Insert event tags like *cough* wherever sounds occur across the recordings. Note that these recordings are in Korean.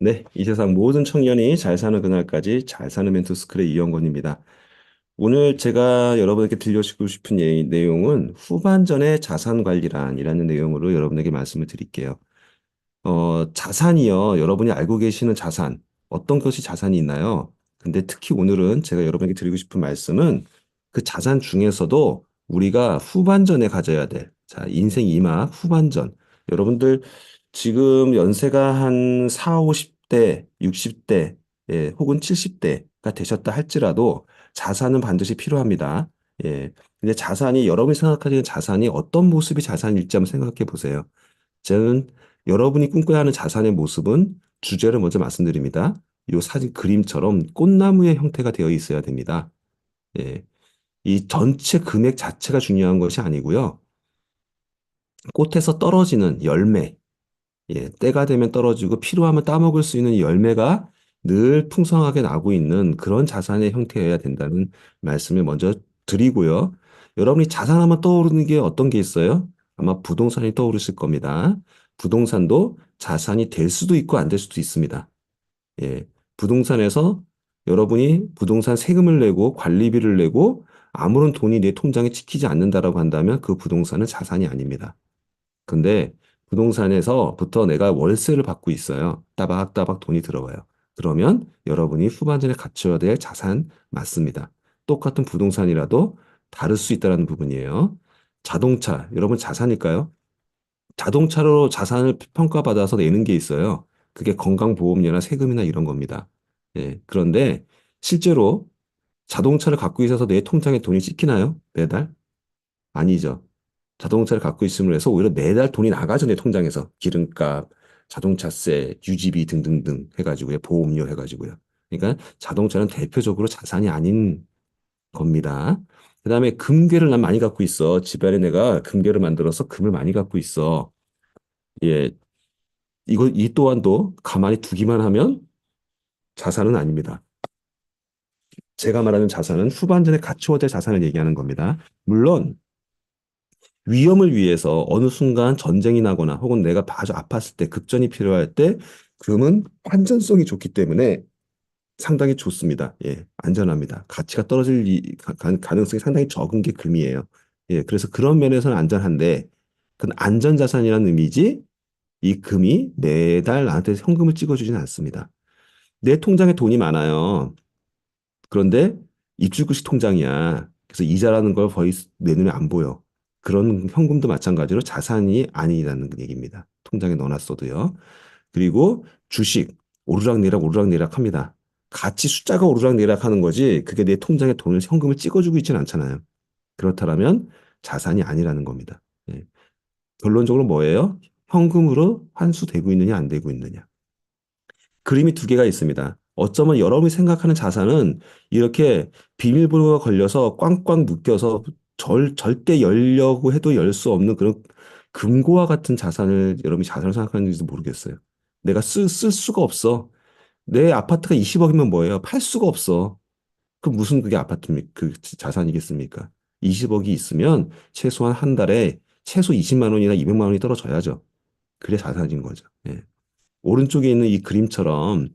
네, 이 세상 모든 청년이 잘 사는 그날까지 잘 사는 멘토스쿨의 이영건입니다. 오늘 제가 여러분에게 들려주고 싶은 예- 내용은 후반전의 자산 관리란이라는 내용으로 여러분에게 말씀을 드릴게요. 어, 자산이요. 여러분이 알고 계시는 자산, 어떤 것이 자산이 있나요? 근데 특히 오늘은 제가 여러분에게 드리고 싶은 말씀은 그 자산 중에서도 우리가 후반전에 가져야 될, 자, 인생 이막 후반전. 여러분들 지금 연세가 한 4, 50대, 60대, 예, 혹은 70대가 되셨다 할지라도 자산은 반드시 필요합니다. 예. 근데 자산이, 여러분이 생각하시는 자산이 어떤 모습이 자산일지 한번 생각해 보세요. 저는 여러분이 꿈꿔야 하는 자산의 모습은 주제를 먼저 말씀드립니다. 이 사진 그림처럼 꽃나무의 형태가 되어 있어야 됩니다. 예. 이 전체 금액 자체가 중요한 것이 아니고요. 꽃에서 떨어지는 열매, 예, 때가 되면 떨어지고 필요하면 따먹을 수 있는 열매가 늘 풍성하게 나고 있는 그런 자산의 형태여야 된다는 말씀을 먼저 드리고요. 여러분이 자산 하면 떠오르는 게 어떤 게 있어요? 아마 부동산이 떠오르실 겁니다. 부동산도 자산이 될 수도 있고 안 될 수도 있습니다. 예, 부동산에서 여러분이 부동산 세금을 내고 관리비를 내고 아무런 돈이 내 통장에 찍히지 않는다라고 한다면 그 부동산은 자산이 아닙니다. 근데 부동산에서부터 내가 월세를 받고 있어요. 따박따박 돈이 들어와요. 그러면 여러분이 후반전에 갖춰야 될 자산 맞습니다. 똑같은 부동산이라도 다를 수 있다는 부분이에요. 자동차, 여러분 자산일까요? 자동차로 자산을 평가받아서 내는 게 있어요. 그게 건강보험료나 세금이나 이런 겁니다. 예, 그런데 실제로 자동차를 갖고 있어서 내 통장에 돈이 찍히나요? 매달? 아니죠. 자동차를 갖고 있음으로 해서 오히려 매달 돈이 내 통장에서. 기름값, 자동차세, 유지비 등등등 해가지고요. 보험료 해가지고요. 그러니까 자동차는 대표적으로 자산이 아닌 겁니다. 그 다음에 금괴를 난 많이 갖고 있어. 집안에 내가 금괴를 만들어서 금을 많이 갖고 있어. 예, 이거, 이 또한도 가만히 두기만 하면 자산은 아닙니다. 제가 말하는 자산은 후반전에 갖추어야 될 자산을 얘기하는 겁니다. 물론, 위험을 위해서 어느 순간 전쟁이 나거나 혹은 내가 아주 아팠을 때 급전이 필요할 때 금은 환전성이 좋기 때문에 상당히 좋습니다. 예, 안전합니다. 가치가 떨어질 이- 가, 가능성이 상당히 적은 게 금이에요. 예, 그래서 그런 면에서는 안전한데 그건 안전 자산이라는 의미지 이 금이 매달 나한테 현금을 찍어주지는 않습니다. 내 통장에 돈이 많아요. 그런데 입출구식 통장이야. 그래서 이자라는 걸 거의 내 눈에 안 보여. 그런 현금도 마찬가지로 자산이 아니라는 얘기입니다. 통장에 넣어놨어도요. 그리고 주식 오르락내락 오르락내락 합니다. 같이 숫자가 오르락내락 하는 거지 그게 내 통장에 돈을 현금을 찍어주고 있지는 않잖아요. 그렇다면 자산이 아니라는 겁니다. 예. 결론적으로 뭐예요? 현금으로 환수되고 있느냐 안 되고 있느냐. 그림이 두 개가 있습니다. 어쩌면 여러분이 생각하는 자산은 이렇게 비밀번호가 걸려서 꽝꽝 묶여서 절, 절대 열려고 해도 열 수 없는 그런 금고와 같은 자산을 여러분이 자산을 생각하는지도 모르겠어요. 내가 쓸, 쓸 수가 없어. 내 아파트가 20억이면 뭐예요? 팔 수가 없어. 그럼 무슨 그게 아파트입니까? 그 자산이겠습니까? 20억이 있으면 최소한 한 달에 최소 20만 원이나 200만 원이 떨어져야죠. 그래 자산인 거죠. 예. 오른쪽에 있는 이 그림처럼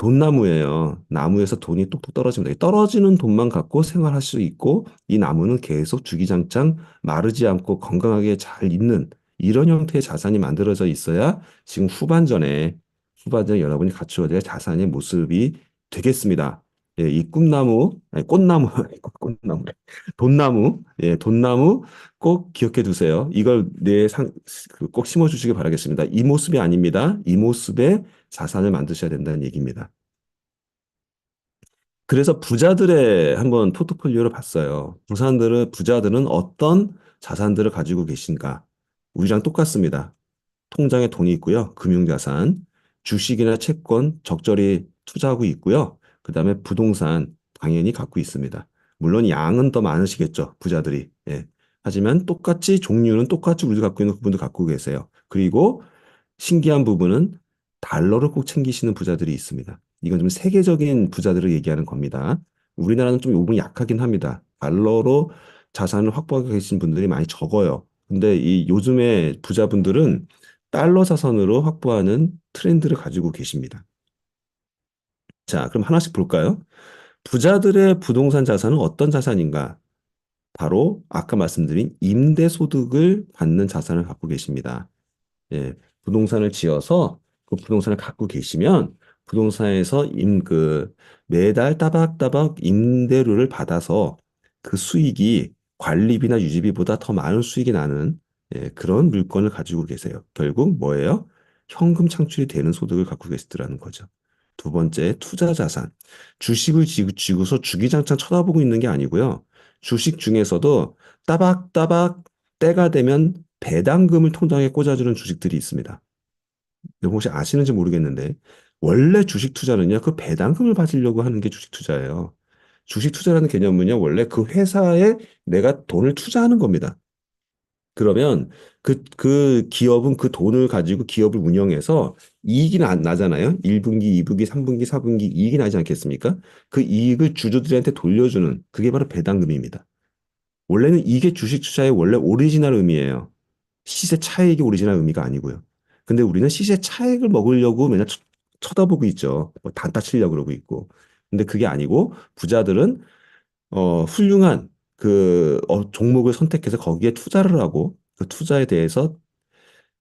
돈나무예요. 나무에서 돈이 똑똑 떨어집니다. 떨어지는 돈만 갖고 생활할 수 있고 이 나무는 계속 주기장창 마르지 않고 건강하게 잘 있는 이런 형태의 자산이 만들어져 있어야 지금 후반전에 후반전에 여러분이 갖추어야 될 자산의 모습이 되겠습니다. 예, 이 꿈나무, 아니 꽃나무, *laughs* 꽃나무, 돈나무, 예, 돈나무 꼭 기억해 두세요. 이걸 내 상, 그꼭 심어 주시기 바라겠습니다. 이 모습이 아닙니다. 이 모습의 자산을 만드셔야 된다는 얘기입니다. 그래서 부자들의 한번 포트폴리오를 봤어요. 부산들은, 부자들은 어떤 자산들을 가지고 계신가? 우리랑 똑같습니다. 통장에 돈이 있고요. 금융자산, 주식이나 채권 적절히 투자하고 있고요. 그 다음에 부동산 당연히 갖고 있습니다. 물론 양은 더 많으시겠죠. 부자들이. 예. 하지만 똑같이 종류는 똑같이 우리가 갖고 있는 부분도 갖고 계세요. 그리고 신기한 부분은 달러를 꼭 챙기시는 부자들이 있습니다. 이건 좀 세계적인 부자들을 얘기하는 겁니다. 우리나라는 좀이 부분이 약하긴 합니다. 달러로 자산을 확보하고 계신 분들이 많이 적어요. 근데 이 요즘에 부자분들은 달러 자산으로 확보하는 트렌드를 가지고 계십니다. 자, 그럼 하나씩 볼까요? 부자들의 부동산 자산은 어떤 자산인가? 바로 아까 말씀드린 임대소득을 받는 자산을 갖고 계십니다. 예, 부동산을 지어서 그 부동산을 갖고 계시면 부동산에서 임, 그, 매달 따박따박 임대료를 받아서 그 수익이 관리비나 유지비보다 더 많은 수익이 나는 예, 그런 물건을 가지고 계세요. 결국 뭐예요? 현금 창출이 되는 소득을 갖고 계시더라는 거죠. 두 번째, 투자 자산. 주식을 쥐고, 쥐고서 주기장창 쳐다보고 있는 게 아니고요. 주식 중에서도 따박따박 때가 되면 배당금을 통장에 꽂아주는 주식들이 있습니다. 여러분 혹시 아시는지 모르겠는데, 원래 주식 투자는요, 그 배당금을 받으려고 하는 게 주식 투자예요. 주식 투자라는 개념은요, 원래 그 회사에 내가 돈을 투자하는 겁니다. 그러면 그, 그 기업은 그 돈을 가지고 기업을 운영해서 이익이 나, 나잖아요. 1분기, 2분기, 3분기, 4분기 이익이 나지 않겠습니까? 그 이익을 주주들한테 돌려주는 그게 바로 배당금입니다. 원래는 이게 주식 투자의 원래 오리지널 의미예요. 시세 차익이 오리지널 의미가 아니고요. 근데 우리는 시세 차익을 먹으려고 맨날 쳐- 쳐다보고 있죠. 뭐 단타 치려고 그러고 있고. 근데 그게 아니고 부자들은 어, 훌륭한 그 어, 종목을 선택해서 거기에 투자를 하고 그 투자에 대해서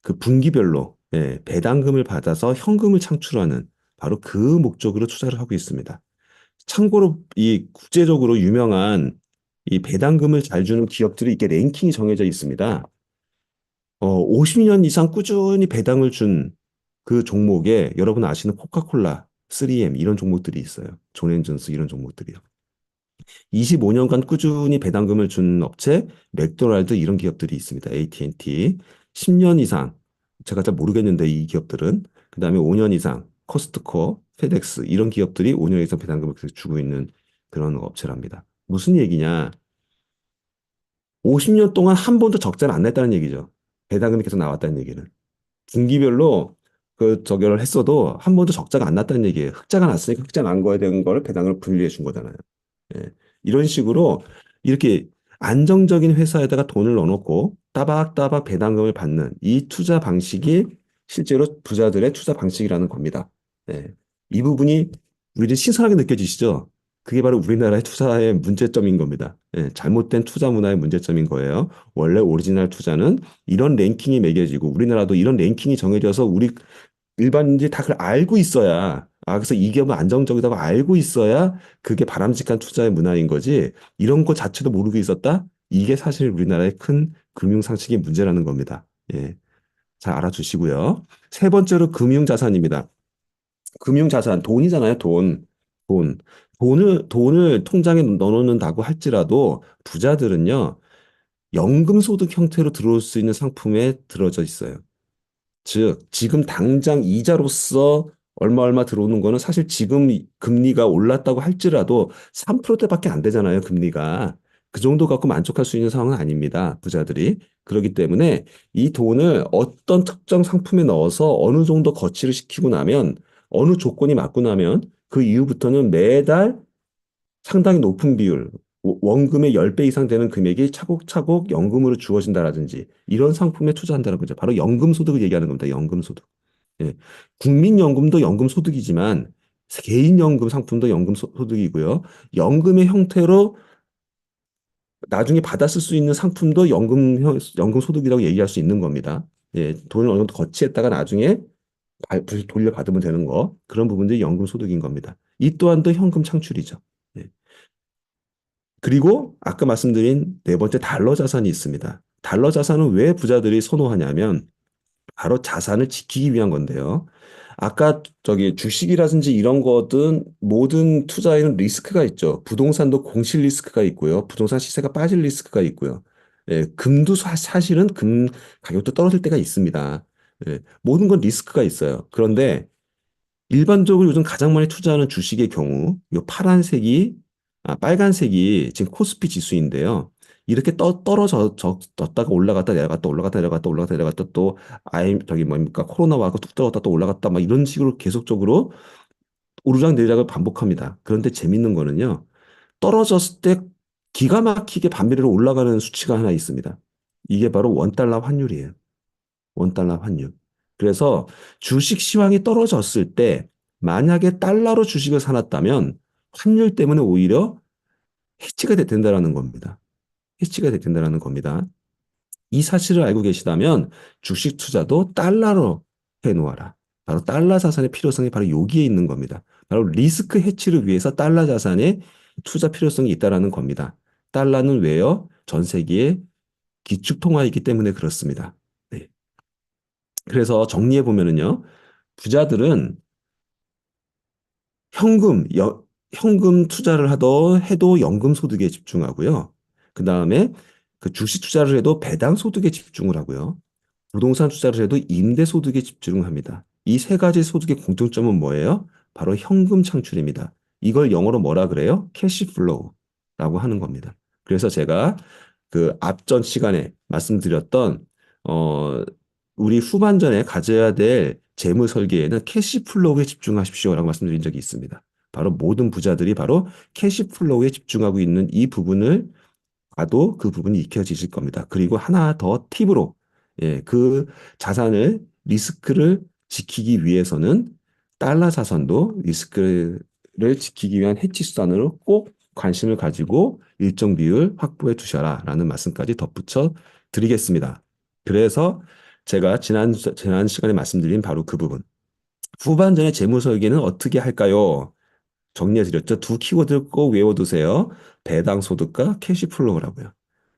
그 분기별로 예, 배당금을 받아서 현금을 창출하는 바로 그 목적으로 투자를 하고 있습니다. 참고로 이 국제적으로 유명한 이 배당금을 잘 주는 기업들이 이게 랭킹이 정해져 있습니다. 어, 50년 이상 꾸준히 배당을 준 그 종목에 여러분 아시는 코카콜라, 3M 이런 종목들이 있어요. 존앤존스 이런 종목들이요. 25년간 꾸준히 배당금을 준 업체, 맥도날드 이런 기업들이 있습니다. AT&T. 10년 이상, 제가 잘 모르겠는데 이 기업들은. 그 다음에 5년 이상, 코스트코, 페덱스 이런 기업들이 5년 이상 배당금을 계속 주고 있는 그런 업체랍니다. 무슨 얘기냐? 50년 동안 한 번도 적자를 안 냈다는 얘기죠. 배당금이 계속 나왔다는 얘기는. 분기별로 그 저결을 했어도 한 번도 적자가 안 났다는 얘기예요. 흑자가 났으니까 흑자 난 거에 대한 거를 배당을 분리해 준 거잖아요. 예. 이런 식으로 이렇게 안정적인 회사에다가 돈을 넣어놓고 따박따박 배당금을 받는 이 투자 방식이 실제로 부자들의 투자 방식이라는 겁니다. 예. 이 부분이 우리는 신선하게 느껴지시죠? 그게 바로 우리나라의 투자의 문제점인 겁니다. 예, 잘못된 투자 문화의 문제점인 거예요. 원래 오리지널 투자는 이런 랭킹이 매겨지고 우리나라도 이런 랭킹이 정해져서 우리 일반인들이 다 그걸 알고 있어야 아 그래서 이 기업은 안정적이라고 알고 있어야 그게 바람직한 투자의 문화인 거지 이런 거 자체도 모르고 있었다? 이게 사실 우리나라의 큰 금융 상식의 문제라는 겁니다. 예. 잘 알아주시고요. 세 번째로 금융 자산입니다. 금융 자산, 돈이잖아요, 돈. 돈. 돈을, 돈을 통장에 넣어놓는다고 할지라도 부자들은요, 연금소득 형태로 들어올 수 있는 상품에 들어져 있어요. 즉, 지금 당장 이자로서 얼마 얼마 들어오는 거는 사실 지금 이 금리가 올랐다고 할지라도 3%대밖에 안 되잖아요, 금리가. 그 정도 갖고 만족할 수 있는 상황은 아닙니다, 부자들이. 그렇기 때문에 이 돈을 어떤 특정 상품에 넣어서 어느 정도 거치를 시키고 나면 어느 조건이 맞고 나면 그 이후부터는 매달 상당히 높은 비율, 워- 원금의 10배 이상 되는 금액이 차곡차곡 연금으로 주어진다라든지 이런 상품에 투자한다는 거죠. 바로 연금소득을 얘기하는 겁니다. 연금소득. 예. 국민연금도 연금소득이지만 개인연금 상품도 연금소득이고요. 연금의 형태로 나중에 받았을 수 있는 상품도 연금, 형- 연금소득이라고 얘기할 수 있는 겁니다. 예, 돈을 어느 정도 거치했다가 나중에 발- 돌려받으면 되는 거. 그런 부분들이 연금 소득인 겁니다. 이 또한도 현금 창출이죠. 예. 그리고 아까 말씀드린 네 번째 달러 자산이 있습니다. 달러 자산은 왜 부자들이 선호하냐면 바로 자산을 지키기 위한 건데요. 아까 저기 주식이라든지 이런 거든 모든 투자에는 리스크가 있죠. 부동산도 공실 리스크가 있고요. 부동산 시세가 빠질 리스크가 있고요. 예, 금도 사, 사실은 금 가격도 떨어질 때가 있습니다. 예, 모든 건 리스크가 있어요. 그런데 일반적으로 요즘 가장 많이 투자하는 주식의 경우, 요 파란색이, 아, 빨간색이 지금 코스피 지수인데요. 이렇게 떠, 떨어져, 져, 졌다가 올라갔다 내려갔다 올라갔다 내려갔다 올라갔다 내려갔다 또, 아이, 저기 뭡니까, 코로나 와서 뚝 떨어졌다 또 올라갔다 막 이런 식으로 계속적으로 오르락 내리락을 반복합니다. 그런데 재밌는 거는요, 떨어졌을 때 기가 막히게 반비례로 올라가는 수치가 하나 있습니다. 이게 바로 원달러 환율이에요. 원달러 환율. 그래서 주식 시황이 떨어졌을 때 만약에 달러로 주식을 사놨다면 환율 때문에 오히려 해치가 된다라는 겁니다. 해치가 된다라는 겁니다. 이 사실을 알고 계시다면 주식 투자도 달러로 해놓아라. 바로 달러 자산의 필요성이 바로 여기에 있는 겁니다. 바로 리스크 해치를 위해서 달러 자산의 투자 필요성이 있다라는 겁니다. 달러는 왜요? 전 세계의 기축 통화이기 때문에 그렇습니다. 네. 그래서 정리해 보면은요, 부자들은 현금, 여, 현금 투자를 하더 해도 연금 소득에 집중하고요. 그 다음에 그 주식 투자를 해도 배당 소득에 집중을 하고요. 부동산 투자를 해도 임대 소득에 집중합니다. 이 세 가지 소득의 공통점은 뭐예요? 바로 현금 창출입니다. 이걸 영어로 뭐라 그래요? 캐시 플로우라고 하는 겁니다. 그래서 제가 그 앞전 시간에 말씀드렸던 어 우리 후반전에 가져야 될 재무 설계에는 캐시플로우에 집중하십시오라고 말씀드린 적이 있습니다. 바로 모든 부자들이 바로 캐시플로우에 집중하고 있는 이 부분을 봐도 그 부분이 익혀지실 겁니다. 그리고 하나 더 팁으로 예, 그 자산을 리스크를 지키기 위해서는 달러 자산도 리스크를 지키기 위한 해치 수단으로 꼭 관심을 가지고 일정 비율 확보해 두셔라 라는 말씀까지 덧붙여 드리겠습니다. 그래서 제가 지난, 지난 시간에 말씀드린 바로 그 부분. 후반전의 재무 설계는 어떻게 할까요? 정리해 드렸죠. 두 키워드를 꼭 외워두세요. 배당 소득과 캐시플로우라고요.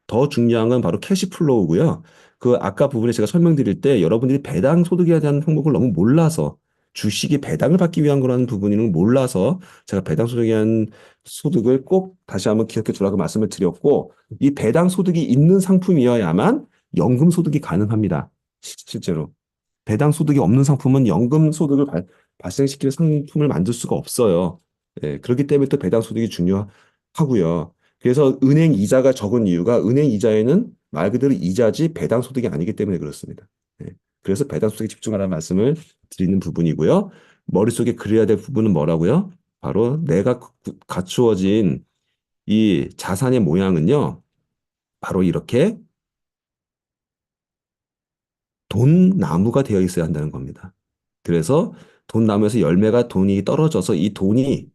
더 중요한 건 바로 캐시플로우고요. 그 아까 부분에 제가 설명드릴 때 여러분들이 배당 소득에 대한 항목을 너무 몰라서 주식이 배당을 받기 위한 거라는 부분을 몰라서 제가 배당 소득에 대한 소득을 꼭 다시 한번 기억해 주라고 말씀을 드렸고 이 배당 소득이 있는 상품이어야만 연금 소득이 가능합니다. 실제로. 배당 소득이 없는 상품은 연금 소득을 발, 발생시킬 상품을 만들 수가 없어요. 예, 그렇기 때문에 또 배당 소득이 중요하고요. 그래서 은행 이자가 적은 이유가 은행 이자에는 말 그대로 이자지 배당 소득이 아니기 때문에 그렇습니다. 예, 그래서 배당 소득에 집중하라는 말씀을 드리는 부분이고요. 머릿속에 그려야 될 부분은 뭐라고요? 바로 내가 갖추어진 이 자산의 모양은요. 바로 이렇게 돈 나무가 되어 있어야 한다는 겁니다. 그래서 돈 나무에서 열매가 돈이 떨어져서 이 돈이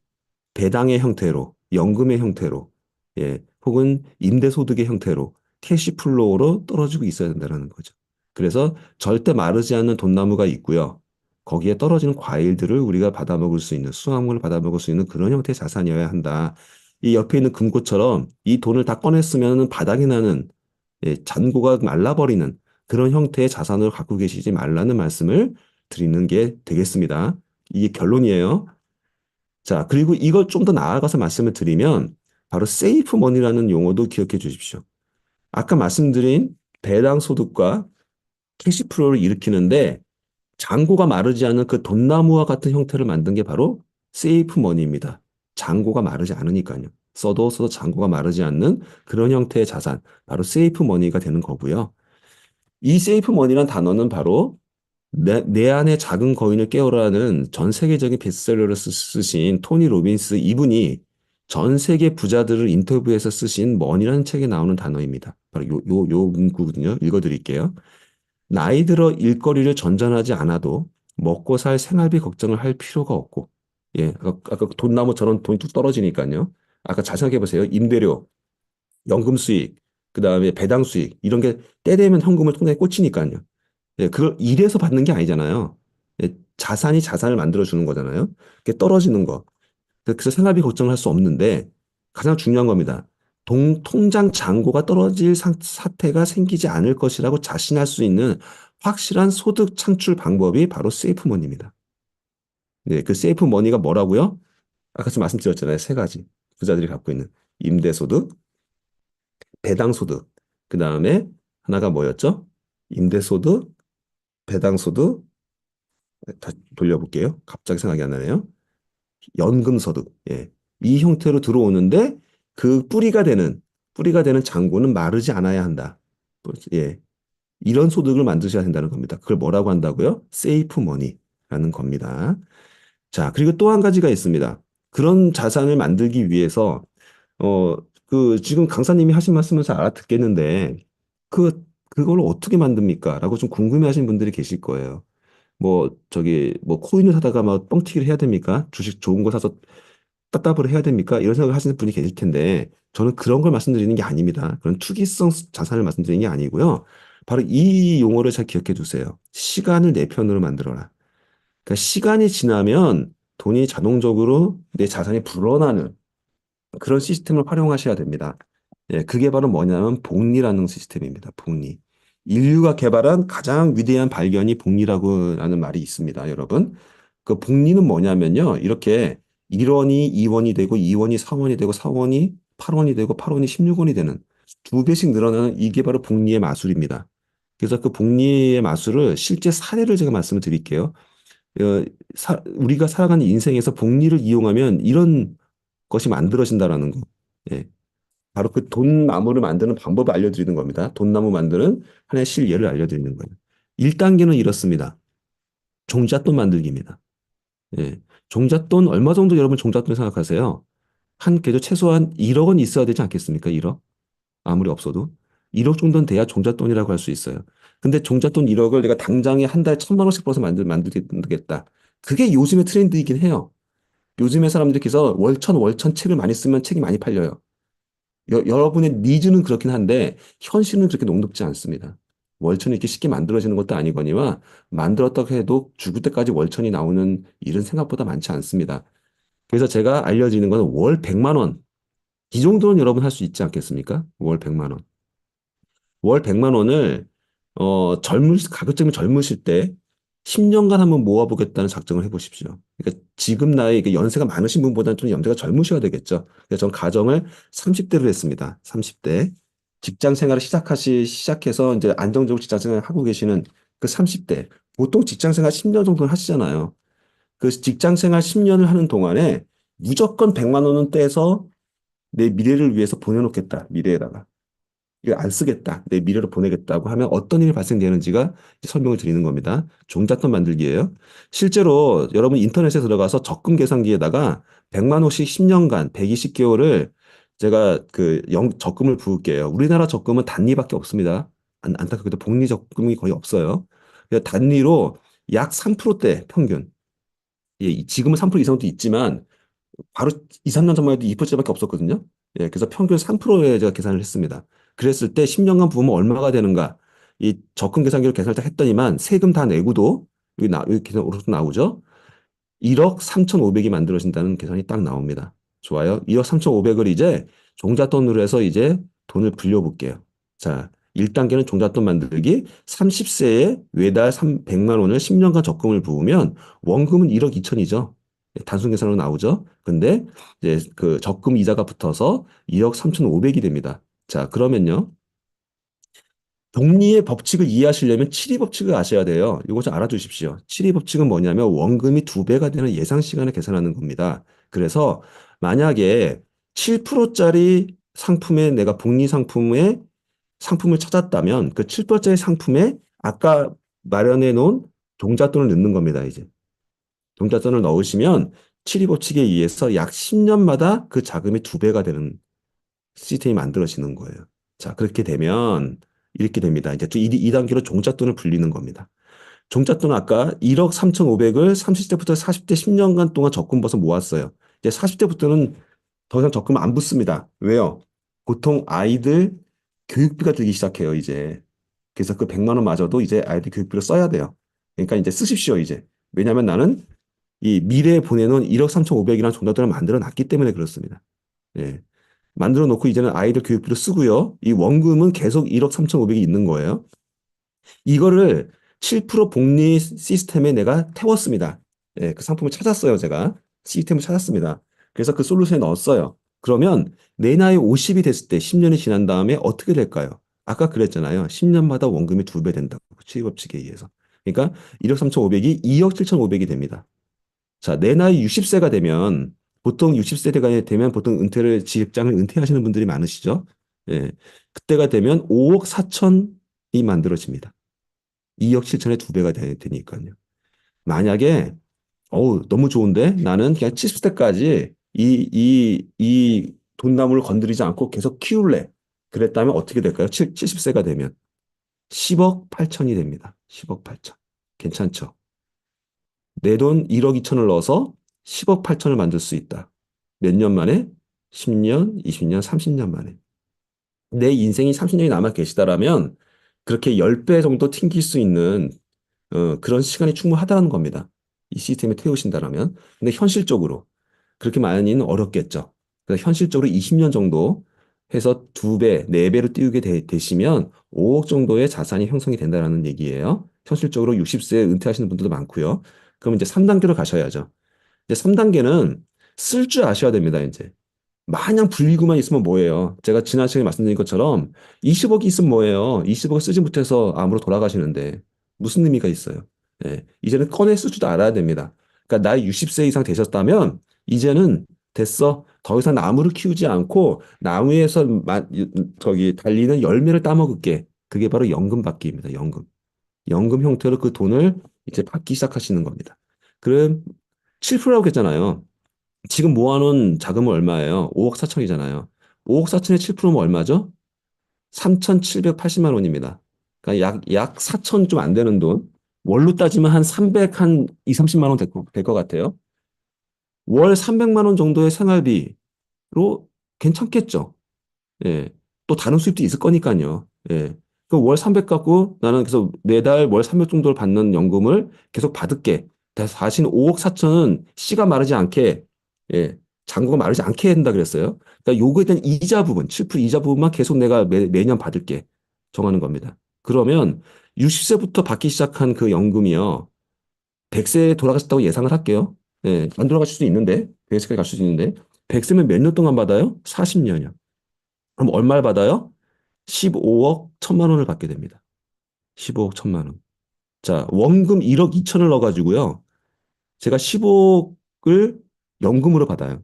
배당의 형태로, 연금의 형태로, 예, 혹은 임대소득의 형태로 캐시플로우로 떨어지고 있어야 된다는 거죠. 그래서 절대 마르지 않는 돈나무가 있고요. 거기에 떨어지는 과일들을 우리가 받아먹을 수 있는 수확물을 받아먹을 수 있는 그런 형태의 자산이어야 한다. 이 옆에 있는 금고처럼 이 돈을 다 꺼냈으면 바닥이 나는 예, 잔고가 말라버리는 그런 형태의 자산을 갖고 계시지 말라는 말씀을 드리는 게 되겠습니다. 이게 결론이에요. 자, 그리고 이걸 좀 더 나아가서 말씀을 드리면 바로 세이프 머니라는 용어도 기억해 주십시오. 아까 말씀드린 배당 소득과 캐시플로우를 일으키는데 잔고가 마르지 않은 그 돈나무와 같은 형태를 만든 게 바로 세이프 머니입니다. 잔고가 마르지 않으니까요. 써도 써도 잔고가 마르지 않는 그런 형태의 자산, 바로 세이프 머니가 되는 거고요. 이 세이프 머니란 단어는 바로 내, 내 안에 작은 거인을 깨우라는 전 세계적인 베스트셀러를 쓰신 토니 로빈스 이분이 전 세계 부자들을 인터뷰해서 쓰신 머니라는 책에 나오는 단어입니다. 바로 요, 요, 요 문구거든요. 읽어드릴게요. 나이 들어 일거리를 전전하지 않아도 먹고 살 생활비 걱정을 할 필요가 없고, 예, 아까, 아까 돈나무처럼 돈이 뚝 떨어지니까요. 아까 잘 생각해 보세요. 임대료, 연금 수익, 그 다음에 배당 수익, 이런 게 때 되면 현금을 통해 꽂히니까요. 예, 그걸 일해서 받는 게 아니잖아요. 예, 자산이 자산을 만들어 주는 거잖아요. 그게 떨어지는 거. 그래서 생활비 걱정을 할 수 없는데 가장 중요한 겁니다. 동, 통장 잔고가 떨어질 사, 사태가 생기지 않을 것이라고 자신할 수 있는 확실한 소득 창출 방법이 바로 세이프 머니입니다. 네, 그 세이프 머니가 뭐라고요? 아까 좀 말씀드렸잖아요. 세 가지. 부자들이 갖고 있는 임대소득, 배당소득, 그 다음에 하나가 뭐였죠? 임대소득, 배당소득, 다시 돌려볼게요. 갑자기 생각이 안 나네요. 연금소득, 예. 이 형태로 들어오는데 그 뿌리가 되는, 뿌리가 되는 잔고는 마르지 않아야 한다. 예. 이런 소득을 만드셔야 된다는 겁니다. 그걸 뭐라고 한다고요? 세이프 머니라는 겁니다. 자, 그리고 또 한 가지가 있습니다. 그런 자산을 만들기 위해서, 어, 그, 지금 강사님이 하신 말씀을 잘 알아듣겠는데, 그, 그걸 어떻게 만듭니까? 라고 좀 궁금해 하시는 분들이 계실 거예요. 뭐 저기 뭐 코인을 사다가 막 뻥튀기를 해야 됩니까? 주식 좋은 거 사서 따따블을 해야 됩니까? 이런 생각을 하시는 분이 계실 텐데 저는 그런 걸 말씀드리는 게 아닙니다. 그런 투기성 자산을 말씀드리는 게 아니고요. 바로 이 용어를 잘 기억해 두세요. 시간을 내 편으로 만들어라. 그러니까 시간이 지나면 돈이 자동적으로 내 자산이 불어나는 그런 시스템을 활용하셔야 됩니다. 예, 그게 바로 뭐냐면 복리라는 시스템입니다. 복리. 인류가 개발한 가장 위대한 발견이 복리라고 하는 말이 있습니다, 여러분. 그 복리는 뭐냐면요. 이렇게 1원이 2원이 되고 2원이 4원이 되고 4원이 8원이 되고 8원이 16원이 되는 두 배씩 늘어나는 이게 바로 복리의 마술입니다. 그래서 그 복리의 마술을 실제 사례를 제가 말씀을 드릴게요. 어, 사- 우리가 살아가는 인생에서 복리를 이용하면 이런 것이 만들어진다라는 거. 예. 바로 그 돈나무를 만드는 방법을 알려드리는 겁니다. 돈나무 만드는 하나의 실예를 알려드리는 거예요. 1단계는 이렇습니다. 종잣돈 만들기입니다. 예. 종잣돈 얼마 정도 여러분 종잣돈 생각하세요? 한 그래도 최소한 1억 원 있어야 되지 않겠습니까? 1억? 아무리 없어도. 1억 정도는 돼야 종잣돈이라고 할 수 있어요. 근데 종잣돈 1억을 내가 당장에 한 달에 천만 원씩 벌어서 만들, 만들겠다. 그게 요즘의 트렌드이긴 해요. 요즘의 사람들이 그래서 월천, 월천 책을 많이 쓰면 책이 많이 팔려요. 여, 여러분의 니즈는 그렇긴 한데 현실은 그렇게 녹록지 않습니다. 월천이 이렇게 쉽게 만들어지는 것도 아니거니와 만들었다고 해도 죽을 때까지 월천이 나오는 일은 생각보다 많지 않습니다. 그래서 제가 알려지는 건월 100만 원. 이 정도는 여러분 할 수 있지 않겠습니까? 월 100만 원. 월 100만 원을 어 젊을 가급적이면 젊으실 때 10년간 한번 모아보겠다는 작정을 해보십시오. 그러니까 지금 나이 그 연세가 많으신 분보다는 좀 연세가 젊으셔야 되겠죠. 그래서 저는 가정을 30대로 했습니다. 30대. 직장 생활을 시작하시 시작해서 이제 안정적으로 직장 생활을 하고 계시는 그 30대. 보통 직장 생활 10년 정도는 하시잖아요. 그 직장 생활 10년을 하는 동안에 무조건 100만 원은 떼서 내 미래를 위해서 보내놓겠다. 미래에다가. 이거 안 쓰겠다. 내 미래로 보내겠다고 하면 어떤 일이 발생되는지가 설명을 드리는 겁니다. 종잣돈 만들기예요. 실제로 여러분 인터넷에 들어가서 적금 계산기에다가 100만 원씩 10년간 120개월을 제가 그 영, 적금을 부을게요. 우리나라 적금은 단리밖에 없습니다. 안, 안타깝게도 복리 적금이 거의 없어요. 단리로 약 3%대 평균. 예, 지금은 3% 이상도 있지만 바로 2, 3년 전만 해도 2%밖에 없었거든요. 예, 그래서 평균 3%에 제가 계산을 했습니다. 그랬을 때 10년간 부으면 얼마가 되는가? 이 적금 계산기를 계산을 딱 했더니만 세금 다 내고도 여기 나, 여기 계산으로 나오죠? 1억 3,500이 만들어진다는 계산이 딱 나옵니다. 좋아요. 1억 3,500을 이제 종잣돈으로 해서 이제 돈을 불려 볼게요. 자, 1단계는 종잣돈 만들기. 30세에 매달 100만 원을 10년간 적금을 부으면 원금은 1억 2천이죠. 단순 계산으로 나오죠. 근데 이제 그 적금 이자가 붙어서 2억 3,500이 됩니다. 자, 그러면요. 복리의 법칙을 이해하시려면 칠이 법칙을 아셔야 돼요. 이거 좀 알아두십시오. 칠이 법칙은 뭐냐면 원금이 두 배가 되는 예상 시간을 계산하는 겁니다. 그래서 만약에 7%짜리 상품에 내가 복리 상품에 상품을 찾았다면 그 7%짜리 상품에 아까 마련해 놓은 종잣돈을 넣는 겁니다, 이제. 종잣돈을 넣으시면 칠이 법칙에 의해서 약 10년마다 그 자금이 두 배가 되는 시스템이 만들어지는 거예요. 자, 그렇게 되면 이렇게 됩니다. 이제 2, 단계로 종잣돈을 불리는 겁니다. 종잣돈은 아까 1억 3,500을 30대부터 40대 10년간 동안 적금 벌서 모았어요. 이제 40대부터는 더 이상 적금 안 붙습니다. 왜요? 보통 아이들 교육비가 들기 시작해요, 이제. 그래서 그 100만 원 마저도 이제 아이들 교육비를 써야 돼요. 그러니까 이제 쓰십시오, 이제. 왜냐하면 나는 이 미래에 보내는 1억 3,500이라는 종잣돈을 만들어 놨기 때문에 그렇습니다. 예. 만들어 놓고 이제는 아이들 교육비로 쓰고요. 이 원금은 계속 1억 3,500이 있는 거예요. 이거를 7% 복리 시스템에 내가 태웠습니다. 예, 그 상품을 찾았어요, 제가. 시스템을 찾았습니다. 그래서 그 솔루션에 넣었어요. 그러면 내 나이 50이 됐을 때 10년이 지난 다음에 어떻게 될까요? 아까 그랬잖아요. 10년마다 원금이 두 배 된다고. 취업칙에 의해서. 그러니까 1억 3,500이 2억 7,500이 됩니다. 자, 내 나이 60세가 되면 보통 60세대가 되면 보통 은퇴를 직장을 은퇴하시는 분들이 많으시죠. 예. 그때가 되면 5억 4천이 만들어집니다. 2억 7천의 두 배가 되, 되니까요. 만약에 어우 너무 좋은데 나는 그냥 70세까지 이 이 이 돈나무를 건드리지 않고 계속 키울래. 그랬다면 어떻게 될까요? 7, 70세가 되면 10억 8천이 됩니다. 10억 8천. 괜찮죠? 내 돈 1억 2천을 넣어서 10억 8천을 만들 수 있다. 몇 년 만에? 10년, 20년, 30년 만에. 내 인생이 30년이 남아 계시다라면 그렇게 10배 정도 튕길 수 있는 어, 그런 시간이 충분하다는 겁니다. 이 시스템에 태우신다라면. 근데 현실적으로 그렇게 많이는 어렵겠죠. 그래서 현실적으로 20년 정도 해서 두 배, 네 배로 띄우게 되, 시면 5억 정도의 자산이 형성이 된다라는 얘기예요. 현실적으로 60세에 은퇴하시는 분들도 많고요. 그럼 이제 3단계로 가셔야죠. 이제 3단계는 쓸 줄 아셔야 됩니다, 이제. 마냥 불리고만 있으면 뭐예요? 제가 지난 시간에 말씀드린 것처럼 20억이 있으면 뭐예요? 20억을 쓰지 못해서 암으로 돌아가시는데 무슨 의미가 있어요? 예, 이제는 꺼내 쓸 줄도 알아야 됩니다. 그러니까 나이 60세 이상 되셨다면 이제는 됐어. 더 이상 나무를 키우지 않고 나무에서 마, 저기 달리는 열매를 따먹을게. 그게 바로 연금 받기입니다. 연금. 연금 형태로 그 돈을 이제 받기 시작하시는 겁니다. 그럼 7%라고 했잖아요. 지금 모아놓은 자금은 얼마예요? 5억 4천이잖아요. 5억 4천에 7%면 얼마죠? 3,780만 원입니다. 그러니까 약, 약 4천 좀 안 되는 돈. 월로 따지면 한 300, 한 2, 30만 원 될 것 같아요. 월 300만 원 정도의 생활비로 괜찮겠죠. 예. 또 다른 수입도 있을 거니까요. 예. 그월 300 갖고 나는 그래서 매달 월 300 정도를 받는 연금을 계속 받을게. 다시는 5억 4천은 씨가 마르지 않게 예, 잔고가 마르지 않게 된다 그랬어요. 그러니까 요거에 대한 이자 부분, 7% 이자 부분만 계속 내가 매, 매년 받을게 정하는 겁니다. 그러면 60세부터 받기 시작한 그 연금이요. 100세에 돌아가셨다고 예상을 할게요. 예, 안 돌아가실 수도 있는데, 100세까지 갈 수도 있는데, 100세면 몇 년 동안 받아요? 40년이요. 그럼 얼마를 받아요? 15억 1천만 원을 받게 됩니다. 15억 1천만 원. 자, 원금 1억 2천을 넣어가지고요. 제가 15억을 연금으로 받아요.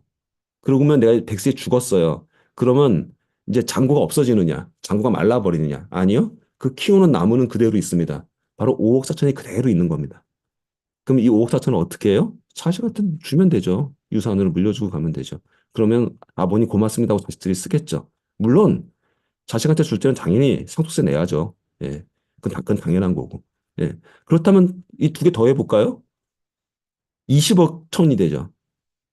그러면 내가 100세에 죽었어요. 그러면 이제 잔고가 없어지느냐? 잔고가 말라버리느냐? 아니요. 그 키우는 나무는 그대로 있습니다. 바로 5억 4천이 그대로 있는 겁니다. 그럼 이 5억 4천은 어떻게 해요? 자식 같은 주면 되죠. 유산으로 물려주고 가면 되죠. 그러면 아버님 고맙습니다 하고 자식들이 쓰겠죠. 물론 자식한테 줄 때는 당연히 상속세 내야죠. 예. 그건, 그건 당연한 거고. 예. 그렇다면 이 두 개 더 해볼까요? 20억 천이 되죠.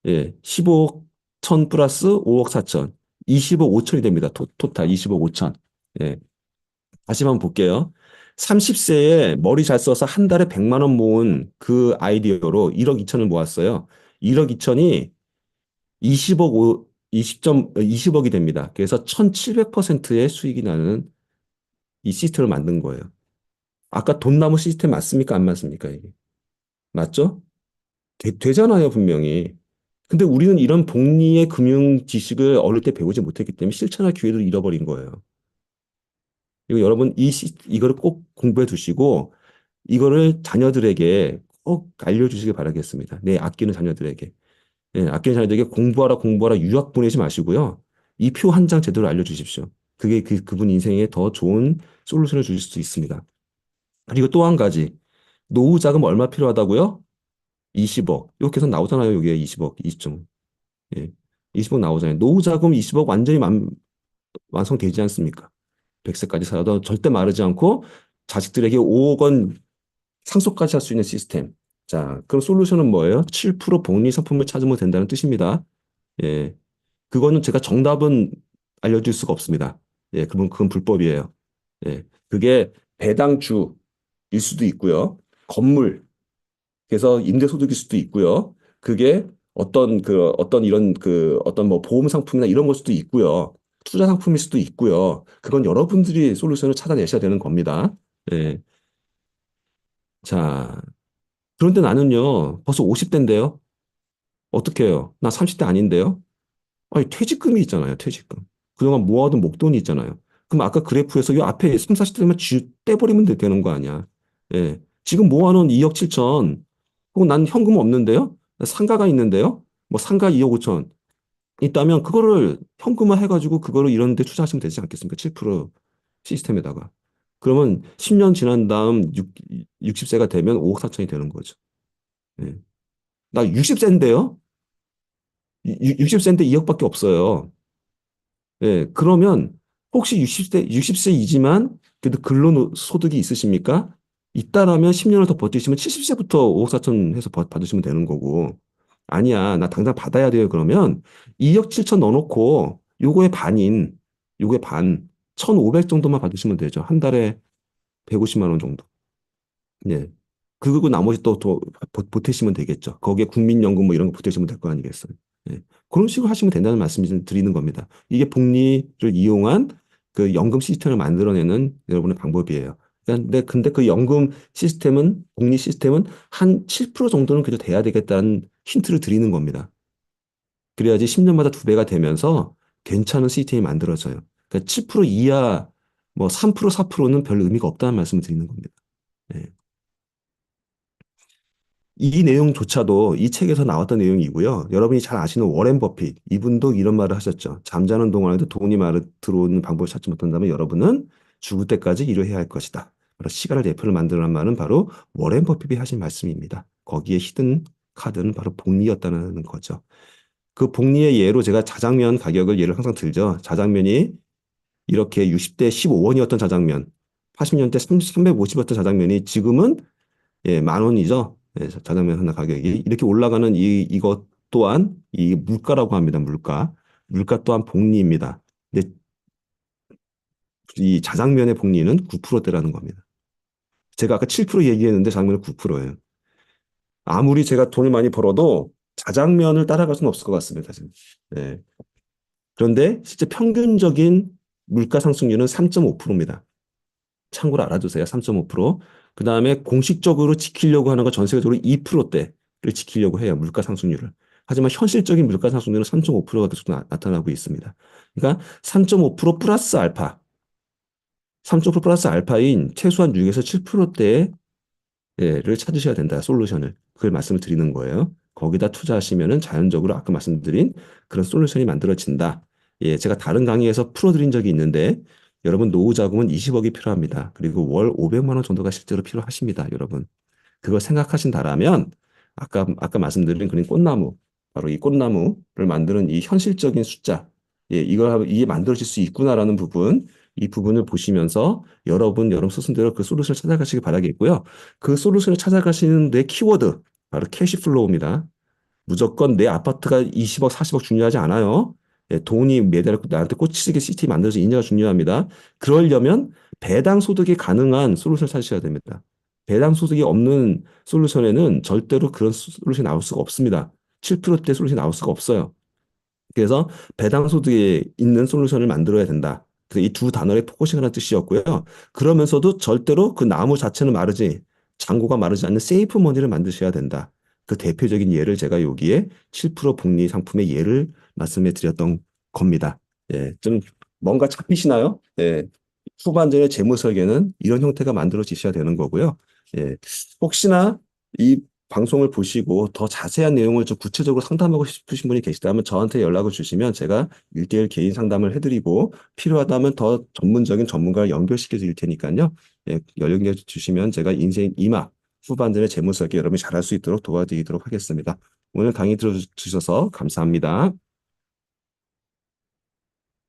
예, 15억 천 플러스 5억 4천. 20억 5천이 됩니다. 토, 토탈 20억 5천. 예. 다시 한번 볼게요. 30세에 머리 잘 써서 한 달에 100만 원 모은 그 아이디어로 1억 2천을 모았어요. 1억 2천이 20억 5, 20점, 20억이 됩니다. 그래서 1700%의 수익이 나는 이 시스템을 만든 거예요. 아까 돈나무 시스템 맞습니까? 안 맞습니까? 이게. 맞죠? 되, 되잖아요, 분명히. 근데 우리는 이런 복리의 금융 지식을 어릴 때 배우지 못했기 때문에 실천할 기회를 잃어버린 거예요. 이거 여러분 이 시, 이거를 꼭 공부해 두시고 이거를 자녀들에게 꼭 알려주시길 바라겠습니다. 내 아끼는 자녀들에게. 예, 아끼는 자녀들에게 공부하라 공부하라 유학 보내지 마시고요. 이 표 한 장 제대로 알려주십시오. 그게 그, 그분 인생에 더 좋은 솔루션을 주실 수 있습니다. 그리고 또 한 가지. 노후 자금 얼마 필요하다고요? 20억. 이렇게 해서 나오잖아요. 여기에 20억, 20점. 예. 20억 나오잖아요. 노후 자금 20억 완전히 만, 완성되지 않습니까? 100세까지 살아도 절대 마르지 않고 자식들에게 5억 원 상속까지 할 수 있는 시스템. 자, 그럼 솔루션은 뭐예요? 7% 복리 상품을 찾으면 된다는 뜻입니다. 예. 그거는 제가 정답은 알려줄 수가 없습니다. 예, 그건, 그건 불법이에요. 예. 그게 배당주일 수도 있고요. 건물, 그래서 임대소득일 수도 있고요. 그게 어떤 그 어떤 이런 그 어떤 뭐 보험 상품이나 이런 걸 수도 있고요. 투자 상품일 수도 있고요. 그건 여러분들이 솔루션을 찾아내셔야 되는 겁니다. 예. 자, 그런데 나는요, 벌써 50대인데요. 어떻게 해요? 나 30대 아닌데요? 아니, 퇴직금이 있잖아요, 퇴직금. 그동안 모아둔 목돈이 있잖아요. 그럼 아까 그래프에서 이 앞에 3, 40대면 떼버리면 되는 거 아니야. 예. 지금 모아놓은 2억 7천, 혹은 난 현금 없는데요? 상가가 있는데요? 뭐 상가 2억 5천 있다면 그거를 현금화 해가지고 그거를 이런 데 투자하시면 되지 않겠습니까? 7% 시스템에다가. 그러면 10년 지난 다음 6, 60세가 되면 5억 4천이 되는 거죠. 네. 나 60세인데요? 60세인데 2억밖에 없어요. 예, 네. 그러면 혹시 60세, 60세이지만 그래도 근로소득이 있으십니까? 있다라면 10년을 더 버티시면 70세부터 5억 4천 해서 받- 받으시면 되는 거고 아니야 나 당장 받아야 돼요 그러면 2억 7천 넣어놓고 요거의 반인 요거의 반1,500 정도만 받으시면 되죠. 한 달에 150만 원 정도. 예. 그리고 나머지 또, 더 보- 보태시면 되겠죠. 거기에 국민연금 뭐 이런 거 보태시면 될 거 아니겠어요. 예. 그런 식으로 하시면 된다는 말씀 을 드리는 겁니다. 이게 복리를 이용한 그 연금 시스템을 만들어내는 여러분의 방법이에요. 근데, 근데 그 연금 시스템은, 복리 시스템은 한 7% 정도는 그래도 돼야 되겠다는 힌트를 드리는 겁니다. 그래야지 10년마다 두 배가 되면서 괜찮은 시스템이 만들어져요. 그러니까 7% 이하, 뭐 3%, 4%는 별 의미가 없다는 말씀을 드리는 겁니다. 예. 이 내용조차도 이 책에서 나왔던 내용이고요. 여러분이 잘 아시는 워렌 버핏, 이분도 이런 말을 하셨죠. 잠자는 동안에도 돈이 말을 들어오는 방법을 찾지 못한다면 여러분은 죽을 때까지 일을 해야 할 것이다. 바로 시간을 대표를 만드는 말은 바로 워렌 버핏이 하신 말씀입니다. 거기에 히든 카드는 바로 복리였다는 거죠. 그 복리의 예로 제가 자장면 가격을 예를 항상 들죠. 자장면이 이렇게 60대 15원이었던 자장면, 80년대 350이었던 자장면이 지금은 예, 만 원이죠. 예, 자장면 하나 가격이 이렇게 올라가는 이 이것 또한 이 물가라고 합니다. 물가. 물가 또한 복리입니다. 근데 이 자장면의 복리는 9%대라는 겁니다. 제가 아까 7% 얘기했는데 자장면은 9%예요. 아무리 제가 돈을 많이 벌어도 자장면을 따라갈 수는 없을 것 같습니다. 지금. 예. 그런데 실제 평균적인 물가 상승률은 3.5%입니다. 참고로 알아두세요. 3.5%. 그 다음에 공식적으로 지키려고 하는 건 전 세계적으로 2%대를 지키려고 해요. 물가 상승률을. 하지만 현실적인 물가 상승률은 3.5%가 계속 나, 타나고 있습니다. 그러니까 3.5% 플러스 알파. 3.5% 플러스 알파인 최소한 6에서 7%대를 찾으셔야 된다. 솔루션을. 그걸 말씀을 드리는 거예요. 거기다 투자하시면은 자연적으로 아까 말씀드린 그런 솔루션이 만들어진다. 예, 제가 다른 강의에서 풀어드린 적이 있는데 여러분 노후 자금은 20억이 필요합니다. 그리고 월 500만 원 정도가 실제로 필요하십니다, 여러분. 그걸 생각하신다라면 아까 아까 말씀드린 그린 꽃나무 바로 이 꽃나무를 만드는 이 현실적인 숫자 예, 이걸 이게 만들어질 수 있구나라는 부분 이 부분을 보시면서 여러분 여러분 스스로 그 솔루션을 찾아가시기 바라겠고요. 그 솔루션을 찾아가시는 데 키워드 바로 캐시플로우입니다. 무조건 내 아파트가 20억, 40억 중요하지 않아요. 예, 돈이 매달 나한테 꽂히게 시스템이 만들어져 있냐가 중요합니다. 그러려면 배당 소득이 가능한 솔루션을 찾으셔야 됩니다. 배당 소득이 없는 솔루션에는 절대로 그런 솔루션이 나올 수가 없습니다. 7%대 솔루션이 나올 수가 없어요. 그래서 배당 소득이 있는 솔루션을 만들어야 된다. 이 두 단어의 포커싱하는 뜻이었고요. 그러면서도 절대로 그 나무 자체는 마르지, 잔고가 마르지 않는 세이프 머니를 만드셔야 된다. 그 대표적인 예를 제가 여기에 7% 복리 상품의 예를 말씀해 드렸던 겁니다. 예, 좀 뭔가 잡히시나요? 예, 후반전의 재무 설계는 이런 형태가 만들어지셔야 되는 거고요. 예, 혹시나 이 방송을 보시고 더 자세한 내용을 좀 구체적으로 상담하고 싶으신 분이 계시다면 저한테 연락을 주시면 제가 1대1 개인 상담을 해드리고 필요하다면 더 전문적인 전문가를 연결시켜 드릴 테니까요. 예, 연결 주시면 제가 인생 2막 후반전의 재무 설계 여러분이 잘할 수 있도록 도와드리도록 하겠습니다. 오늘 강의 들어주셔서 감사합니다.